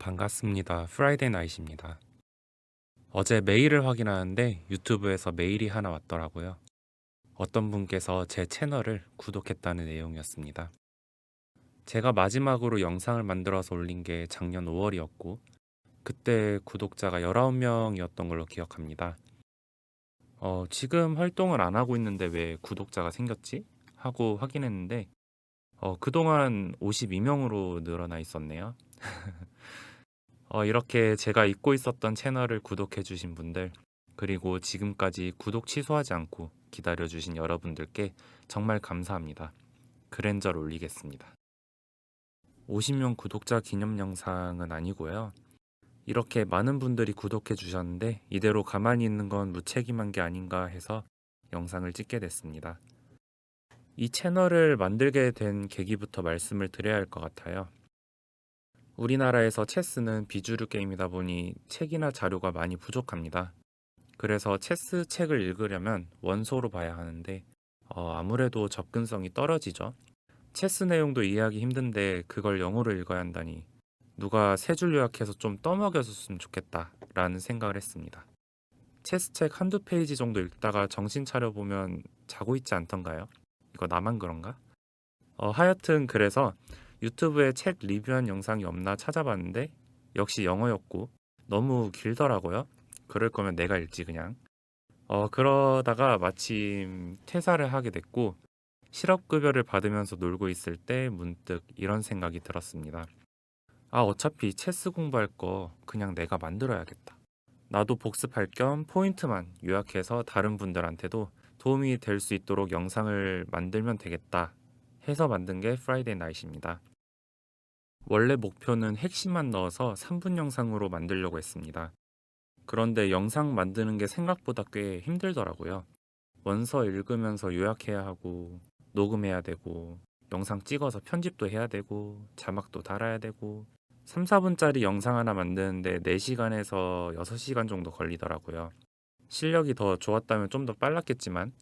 반갑습니다. 프라이데이 나잇입니다. 어제 메일을 확인하는데 유튜브에서 메일이 하나 왔더라고요. 어떤 분께서 제 채널을 구독했다는 내용이었습니다. 제가 마지막으로 영상을 만들어서 올린 게 작년 5월이었고, 그때 구독자가 19명이었던 걸로 기억합니다. 어, 지금 활동을 안 하고 있는데 왜 구독자가 생겼지? 하고 확인했는데, 어, 그동안 52명으로 늘어나 있었네요. 어, 이렇게 제가 잊고 있었던 채널을 구독해주신 분들, 그리고 지금까지 구독 취소하지 않고 기다려주신 여러분들께 정말 감사합니다. 그랜저를 올리겠습니다. 50명 구독자 기념 영상은 아니고요. 이렇게 많은 분들이 구독해 주셨는데 이대로 가만히 있는 건 무책임한 게 아닌가 해서 영상을 찍게 됐습니다. 이 채널을 만들게 된 계기부터 말씀을 드려야 할 것 같아요. 우리나라에서 체스는 비주류 게임이다 보니 책이나 자료가 많이 부족합니다. 그래서 체스 책을 읽으려면 원소로 봐야 하는데 어, 아무래도 접근성이 떨어지죠. 체스 내용도 이해하기 힘든데 그걸 영어로 읽어야 한다니 누가 세 줄 요약해서 좀 떠먹여줬으면 좋겠다라는 생각을 했습니다. 체스 책 한두 페이지 정도 읽다가 정신 차려 보면 자고 있지 않던가요? 이거 나만 그런가? 어, 하여튼 그래서 유튜브에 책 리뷰한 영상이 없나 찾아봤는데 역시 영어였고 너무 길더라고요. 그럴 거면 내가 읽지 그냥. 어, 그러다가 마침 퇴사를 하게 됐고 실업급여를 받으면서 놀고 있을 때 문득 이런 생각이 들었습니다. 아, 어차피 체스 공부할 거 그냥 내가 만들어야겠다. 나도 복습할 겸 포인트만 요약해서 다른 분들한테도 도움이 될 수 있도록 영상을 만들면 되겠다 해서 만든 게 프라이데이 나잇입니다. 원래 목표는 핵심만 넣어서 3분 영상으로 만들려고 했습니다. 그런데 영상 만드는 게 생각보다 꽤 힘들더라고요. 원서 읽으면서 요약해야 하고, 녹음해야 되고, 영상 찍어서 편집도 해야 되고, 자막도 달아야 되고, 3, 4분짜리 영상 하나 만드는데 4시간에서 6시간 정도 걸리더라고요. 실력이 더 좋았다면 좀 더 빨랐겠지만,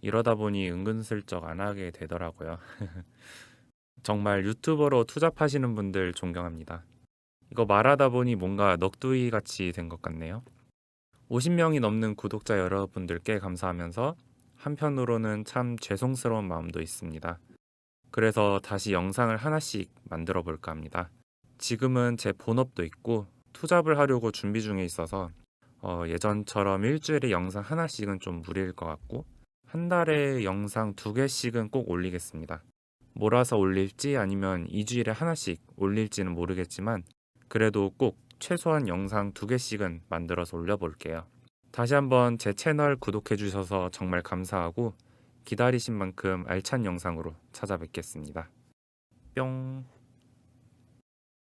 이러다 보니 은근슬쩍 안 하게 되더라고요. 정말 유튜버로 투잡하시는 분들 존경합니다. 이거 말하다 보니 뭔가 넋두이 같이 된 것 같네요. 50명이 넘는 구독자 여러분들께 감사하면서 한편으로는 참 죄송스러운 마음도 있습니다. 그래서 다시 영상을 하나씩 만들어 볼까 합니다. 지금은 제 본업도 있고 투잡을 하려고 준비 중에 있어서 어, 예전처럼 일주일에 영상 하나씩은 좀 무리일 것 같고 한 달에 영상 두 개씩은 꼭 올리겠습니다. 몰아서 올릴지 아니면 2주일에 하나씩 올릴지는 모르겠지만 그래도 꼭 최소한 영상 두 개씩은 만들어서 올려볼게요. 다시 한번 제 채널 구독해 주셔서 정말 감사하고 기다리신 만큼 알찬 영상으로 찾아뵙겠습니다. 뿅.